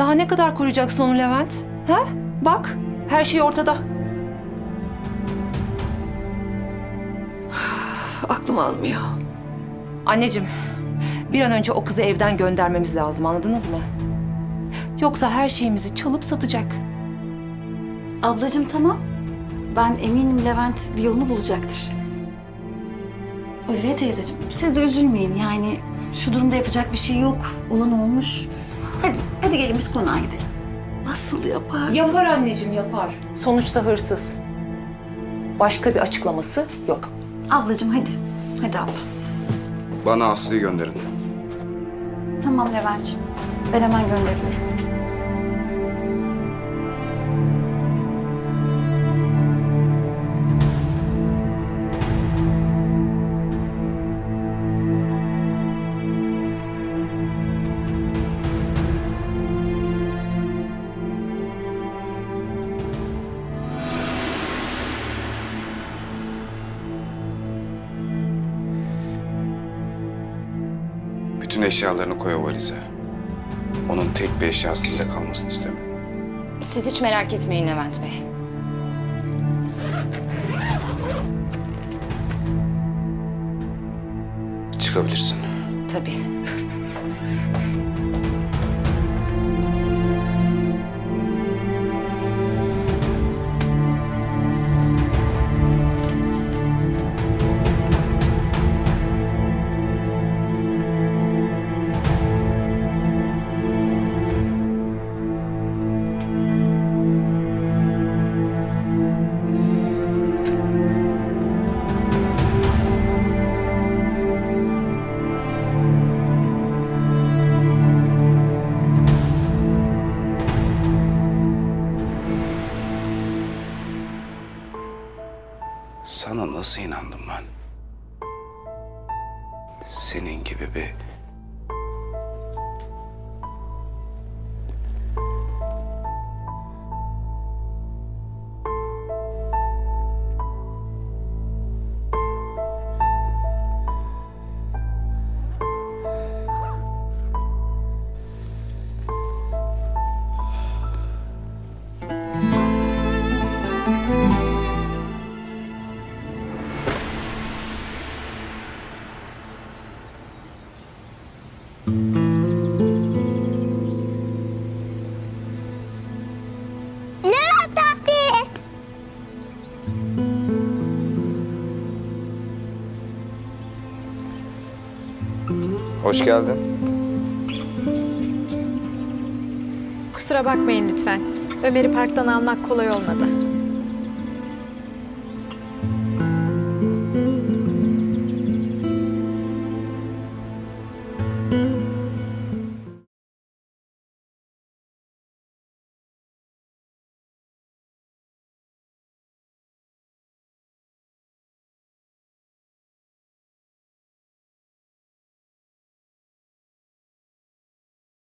Daha ne kadar koruyacaksın onu Levent? Ha? Bak, her şey ortada. Aklım almıyor. Anneciğim, bir an önce o kızı evden göndermemiz lazım, anladınız mı? Yoksa her şeyimizi çalıp satacak. Ablacığım tamam. Ben eminim Levent bir yolunu bulacaktır. Ulviye teyzeciğim siz de üzülmeyin yani şu durumda yapacak bir şey yok. Olan olmuş. Hadi, hadi gelin biz konağa gidelim. Nasıl yapar? Yapar anneciğim, yapar. Sonuçta hırsız. Başka bir açıklaması yok. Ablacığım hadi. Hadi abla. Bana Aslı'yı gönderin. Tamam Levent'ciğim. Ben hemen gönderiyorum. Bütün eşyalarını koy o valize. Onun tek bir eşyasının bile kalmasını istemiyorum. Siz hiç merak etmeyin Levent Bey. Çıkabilirsin. Tabii. Sana nasıl inandım ben? Senin gibi bir... Hoş geldin. Kusura bakmayın lütfen. Ömer'i parktan almak kolay olmadı.